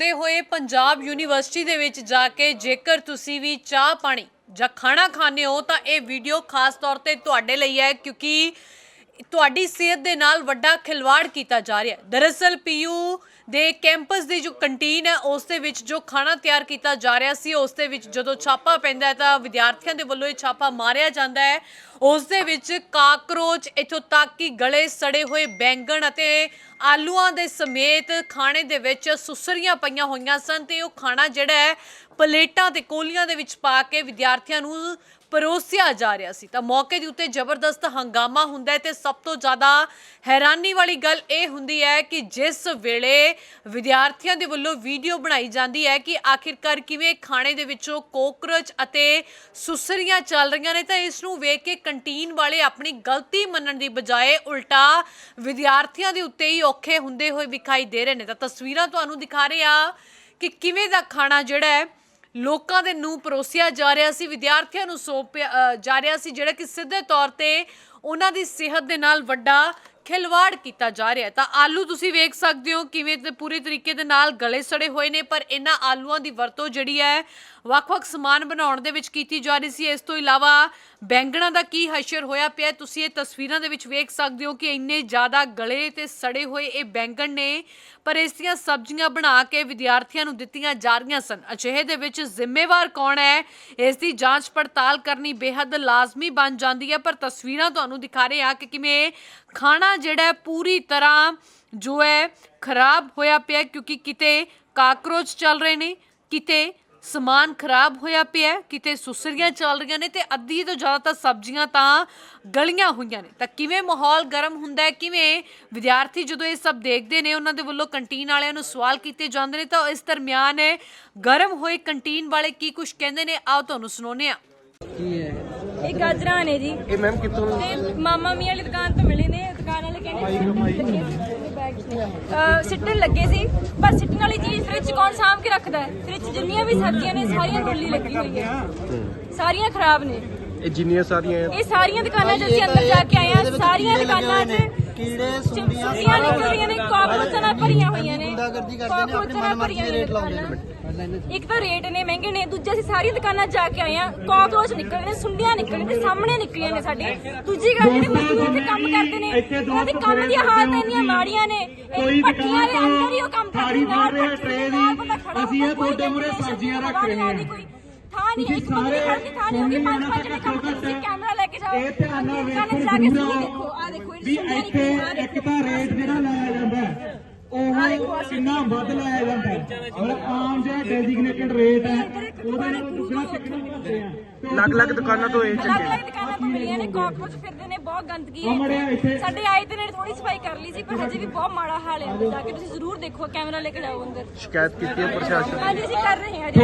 ਹੁੰਦੇ ਹੋਏ ਪੰਜਾਬ ਯੂਨੀਵਰਸਿਟੀ ਦੇ ਵਿੱਚ ਜਾ ਕੇ ਜੇਕਰ ਤੁਸੀਂ ਵੀ ਚਾਹ ਪਾਣੀ ਜਾਂ ਖਾਣਾ ਖਾਣੇ ਹੋ ਤਾਂ ਇਹ ਵੀਡੀਓ ਖਾਸ ਤੌਰ ਤੇ ਤੁਹਾਡੇ ਲਈ ਹੈ, ਕਿਉਂਕਿ ਤੁਹਾਡੀ ਸਿਹਤ ਦੇ ਨਾਲ ਵੱਡਾ ਖਿਲਵਾੜ ਕੀਤਾ ਜਾ ਰਿਹਾ ਹੈ। ਦਰਅਸਲ ਪੀਯੂ ਦੇ ਕੈਂਪਸ ਦੀ ਜੋ ਕੰਟੀਨ ਹੈ, ਉਸ ਦੇ ਵਿੱਚ ਜੋ ਖਾਣਾ ਤਿਆਰ ਕੀਤਾ ਜਾ ਰਿਹਾ ਸੀ, ਉਸ ਦੇ ਵਿੱਚ ਜਦੋਂ ਛਾਪਾ ਪੈਂਦਾ ਹੈ ਤਾਂ ਵਿਦਿਆਰਥੀਆਂ ਦੇ ਵੱਲੋਂ ਇਹ ਛਾਪਾ ਮਾਰਿਆ ਜਾਂਦਾ ਹੈ। ਉਸ ਦੇ ਵਿੱਚ ਕਾਕਰੋਚ, ਇਥੋਂ ਤੱਕ ਕਿ ਗਲੇ ਸੜੇ ਹੋਏ ਬੈਂਗਣ ਅਤੇ ਆਲੂਆਂ ਦੇ ਸਮੇਤ ਖਾਣੇ ਦੇ ਵਿੱਚ ਸੁਸਰੀਆਂ ਪਈਆਂ ਹੋਈਆਂ ਸਨ ਤੇ ਉਹ ਖਾਣਾ ਜਿਹੜਾ ਹੈ, ਪਲੇਟਾਂ ਤੇ ਕੋਲੀਆਂ ਦੇ ਵਿੱਚ ਪਾ ਕੇ ਵਿਦਿਆਰਥੀਆਂ ਨੂੰ ਪਰੋਸਿਆ ਜਾ ਰਿਹਾ ਸੀ। ਤਾਂ ਮੌਕੇ ਦੇ ਉੱਤੇ ਜ਼ਬਰਦਸਤ ਹੰਗਾਮਾ ਹੁੰਦਾ ਹੈ ਤੇ ਸਭ ਤੋਂ ਜ਼ਿਆਦਾ ਹੈਰਾਨੀ ਵਾਲੀ ਗੱਲ ਇਹ ਹੁੰਦੀ ਹੈ ਕਿ ਜਿਸ ਵੇਲੇ ਵਿਦਿਆਰਥੀਆਂ ਦੇ ਵੱਲੋਂ ਵੀਡੀਓ ਬਣਾਈ ਜਾਂਦੀ ਹੈ ਕਿ ਆਖਿਰਕਾਰ ਕਿਵੇਂ ਖਾਣੇ ਦੇ ਵਿੱਚੋਂ ਕੋਕਰੋਚ ਅਤੇ ਸੁਸਰੀਆਂ ਚੱਲ ਰਹੀਆਂ ਨੇ, ਤਾਂ ਇਸ ਨੂੰ ਵੇਖ ਕੇ ਕੰਟੀਨ ਵਾਲੇ ਆਪਣੀ ਗਲਤੀ ਮੰਨਣ ਦੀ ਬਜਾਏ ਉਲਟਾ ਵਿਦਿਆਰਥੀਆਂ ਦੇ ਉੱਤੇ ਹੀ ਔਖੇ ਹੁੰਦੇ ਹੋਏ ਵਿਖਾਈ ਦੇ ਰਹੇ ਨੇ। ਤਾਂ ਤਸਵੀਰਾਂ ਤੁਹਾਨੂੰ ਦਿਖਾ ਰਹੇ ਆ ਕਿ ਕਿਵੇਂ ਦਾ ਖਾਣਾ ਜਿਹੜਾ ਹੈ ਲੋਕਾਂ ਦੇ ਨੂੰ ਪਰੋਸਿਆ ਜਾ ਰਿਹਾ ਸੀ, ਵਿਦਿਆਰਥੀਆਂ ਨੂੰ ਸੌਂਪਿਆ ਜਾ ਰਿਹਾ ਸੀ, ਜਿਹੜਾ ਕਿ ਸਿੱਧੇ ਤੌਰ ਤੇ ਉਹਨਾਂ ਦੀ ਸਿਹਤ ਦੇ ਨਾਲ ਵੱਡਾ ਖਿਲਵਾੜ ਕੀਤਾ ਜਾ ਰਿਹਾ ਤਾਂ ਆਲੂ ਤੁਸੀਂ ਵੇਖ ਸਕਦੇ ਹੋ ਕਿਵੇਂ ਤੇ ਪੂਰੀ ਤਰੀਕੇ ਦੇ ਨਾਲ ਗਲੇ ਸੜੇ ਹੋਏ ਨੇ, ਪਰ ਇਹਨਾਂ ਆਲੂਆਂ ਦੀ ਵਰਤੋਂ ਜਿਹੜੀ ਹੈ, ਵੱਖ-ਵੱਖ ਸਮਾਨ ਬਣਾਉਣ ਦੇ ਵਿੱਚ ਕੀਤੀ ਜਾ ਰਹੀ ਸੀ। ਇਸ ਤੋਂ ਇਲਾਵਾ ਬੈਂਗਣਾ ਦਾ ਕੀ ਹਸ਼ਰ ਹੋਇਆ ਪਿਆ ਤੁਸੀਂ ਇਹ ਤਸਵੀਰਾਂ ਦੇ ਵਿੱਚ ਵੇਖ ਸਕਦੇ ਹੋ ਕਿ ਇੰਨੇ ਜ਼ਿਆਦਾ ਗਲੇ ਤੇ ਸੜੇ ਹੋਏ ਇਹ ਬੈਂਗਣ ਨੇ, ਪਰ ਇਸ ਦੀਆਂ ਸਬਜ਼ੀਆਂ ਬਣਾ ਕੇ ਵਿਦਿਆਰਥੀਆਂ ਨੂੰ ਦਿੱਤੀਆਂ ਜਾ ਰਹੀਆਂ ਸਨ। ਅਜਿਹੇ ਦੇ ਵਿੱਚ ਜ਼ਿੰਮੇਵਾਰ ਕੌਣ ਹੈ? ਇਸ ਦੀ ਜਾਂਚ ਪੜਤਾਲ ਕਰਨੀ ਬੇहद ਲਾਜ਼ਮੀ ਬਣ ਜਾਂਦੀ ਹੈ, ਪਰ ਤਸਵੀਰਾਂ ਤੁਹਾਨੂੰ ਦਿਖਾ ਰਹੇ ਆ ਕਿ ਕਿਵੇਂ ਖਾਣਾ ਜਿਹੜਾ ਪੂਰੀ ਤਰ੍ਹਾਂ ਜੋ ਹੈ ਖਰਾਬ ਹੋਇਆ ਪਿਆ ਕਿਉਂਕਿ ਕਿਤੇ ਕਾਕਰੋਚ ਚੱਲ ਰਹੇ ਨੇ, ਕਿਤੇ ਸਮਾਨ ਖਰਾਬ ਹੋਇਆ ਪਿਆ ਹੈ, ਕਿਤੇ ਸੁਸਰੀਆਂ ਚੱਲ ਰਹੀਆਂ ਨੇ ਤੇ ਅੱਧੀ ਤੋਂ ਜ਼ਿਆਦਾ ਤਾਂ ਸਬਜ਼ੀਆਂ ਤਾਂ ਗਲੀਆਂ ਹੋਈਆਂ ਨੇ। ਤਾਂ ਕਿਵੇਂ ਮਾਹੌਲ ਗਰਮ ਹੁੰਦਾ ਹੈ ਕਿਵੇਂ ਵਿਦਿਆਰਥੀ ਜਦੋਂ ਇਹ ਸਭ ਦੇਖਦੇ ਨੇ ਉਹਨਾਂ ਦੇ ਵੱਲੋਂ ਕੰਟੀਨ ਵਾਲਿਆਂ ਨੂੰ ਸਵਾਲ ਕੀਤੇ ਜਾਂਦੇ ਨੇ ਤਾਂ ਇਸ ਦਰਮਿਆਨ ਗਰਮ ਹੋਏ ਕੰਟੀਨ ਵਾਲੇ ਕੀ ਕੁਝ ਕਹਿੰਦੇ ਨੇ ਆਓ ਤੁਹਾਨੂੰ ਸੁਣਾਉਂਦੇ ਆ ਕੀ ਹੈ ਇਹ? ਗਾਜਰਾਂ ਨੇ ਜੀ। ਇਹ ਮੈਮ ਕਿੱਥੋਂ? ਮਾਮਾ ਮੀਆਂ ਵਾਲੀ ਦੁਕਾਨ ਤੋਂ ਮਿਲੇ ਨੇ ਦੁਕਾਨ ਵਾਲੇ ਕਹਿੰਦੇ ਸਿੱਟਣ ਲੱਗੇ ਸੀ। ਪਰ ਸਿੱਟਣ ਵਾਲੀ ਚੀਜ਼ ਫ੍ਰਿਜ ਕੌਣ ਸਾਂਭ ਕੇ ਰੱਖਦਾ ਹੈ? ਫ੍ਰਿਜ ਜਿੰਨੀਆਂ ਵੀ ਸਬਜ਼ੀਆਂ ਨੇ ਸਾਰੀਆਂ ਰੋਲੀ ਲੱਗੀ ਹੋਈ ਹੈ। ਸਾਰੀਆਂ ਖਰਾਬ ਨੇ। ਇਹ ਜਿੰਨੀਆਂ ਸਾਰੀਆਂ ਇਹ ਸਾਰੀਆਂ ਦੁਕਾਨਾਂ 'ਚ ਅਸੀਂ ਅੰਦਰ ਜਾ ਕੇ ਆਏ ਹਾਂ ਸਾਰੀਆਂ ਦੁਕਾਨਾਂ 'ਚ ਕੀੜੇ ਸੁੰਡੀਆਂ ਨਿਕਲ ਰਹੀਆਂ ਨੇ ਕਾਕਰੋਚਾਂ ਨਾਲ ਭਰੀਆਂ ਹੋਈਆਂ ਨੇ ਗੁੰਡਾਗਰਦੀ ਕਰਦੇ ਨੇ, ਆਪਣੀ ਕਾਕਰੋਚਾਂ ਨਾਲ ਮਨਮਰਜ਼ੀ ਭਰੀਆਂ ਦੇ ਰੇਟ ਹੋਈਆਂ ਲਾਉਂਦੇ ਨੇ। ਇੱਕ ਤਾਂ ਰੇਟ ਨੇ ਮਹਿੰਗੇ ਨੇ ਦੂਜੇ ਅਸੀਂ ਸਾਰੀਆਂ ਦੁਕਾਨਾਂ ਜਾ ਕੇ ਆਏ ਆ ਕਾਕਰੋਚ ਨਿਕਲ ਰਹੇ ਨੇ ਸੁੰਡੀਆਂ ਨਿਕਲ ਰਹੀਆਂ ਨੇ ਸਾਹਮਣੇ ਨਿਕਲੀਆਂ ਨੇ ਸਾਡੇ ਦੂਜੀ ਗੱਲ ਜਿਹੜੇ ਮਜ਼ਦੂਰ ਇੱਥੇ ਕੰਮ ਕਰਦੇ ਨੇ ਉਹਨਾਂ ਦੀ ਕੰਮ ਦੀਆਂ ਹਾਲਤਾਂ ਇੰਨੀਆਂ ਮਾੜੀਆਂ ਨੇ ਇਹ ਪੱਟੀਆਂ ਦੇ ਅੰਦਰ ਹੀ ਉਹ ਕੰਮ ਕਰਦੇ ਨੇ ਪੱਟੀਆਂ ਦੇ ਅਸੀਂ ਇਹ ਕੋਈ ਤੁਹਾਡੇ definition ਸਬਜ਼ੀਆਂ ਰੱਖ ਰਹੇ ਹਾਂ। ਕੋਈ। ਥਾਂ ਨਹੀਂ ਇੱਕ ਬੰਦੇ ਦੀ ਖੜ੍ਹਦੀ ਥਾਂ ਨਹੀਂ ਹੋਗੀ ਪੰਜ ਪੰਜ ਜਣੇ ਕੰਮ ਕਰਦੇ ਤੁਸੀਂ ਕੈਮਰਾ ਲੈ ਕੇ ਜਾਓ ਇਹ ਧਿਆਨ ਨਾਲ ਵੇਖੋ ਜਾ ਕੇ ਵੀ ਇੱਥੇ ਇੱਕ। ਤਾਂ ਰੇਟ ਜਿਹੜਾ ਲਾਇਆ ਜਾਂਦਾ ਉਹ ਕਿੰਨਾ ਵੱਧ ਲਾਇਆ ਜਾਂਦਾ ਹੈ। ਔਰ ਆਮ ਜਿਹੜਾ ਡੈਜ਼ਿਗਨੇਟਡ ਰੇਟ ਹੈ ਉਹਦੇ ਨਾਲ ਦੁੱਗਣਾ ਚੱਕਣਾ ਮਿਲਦੇ ਆ ਅਲੱਗ-ਅਲੱਗ ਦੁਕਾਨਾਂ ਤੋਂ ਇਹ ਅਲੱਗ ਅਲੱਗ ਦੁਕਾਨਾਂ ਤੋਂ ਮਿਲੀਆਂ ਨੇ ਕਾਕਰੋਚ ਫਿਰਦੇ ਨੇ ਬਹੁਤ ਗੰਦਗੀ ਹੈ। ਸਾਡੇ ਆਏ ਤੇ ਨੇ ਥੋੜੀ ਸਫ਼ਾਈ ਕਰ ਲਈ ਸੀ ਪਰ ਹਜੇ ਵੀ ਬਹੁਤ ਮਾੜਾ ਹਾਲ ਹੈ ਜਾ ਕੇ। ਤੁਸੀਂ ਜ਼ਰੂਰ ਦੇਖੋ ਕੈਮਰਾ ਲੈ ਕੇ ਜਾਓ ਅੰਦਰ। ਸ਼ਿਕਾਇਤ ਕੀਤੀ ਹੈ ਪ੍ਰਸ਼ਾਸਨ ਹਾਂਜੀ ਅਸੀਂ ਕਰ ਰਹੇ ਹਾਂ ਜੀ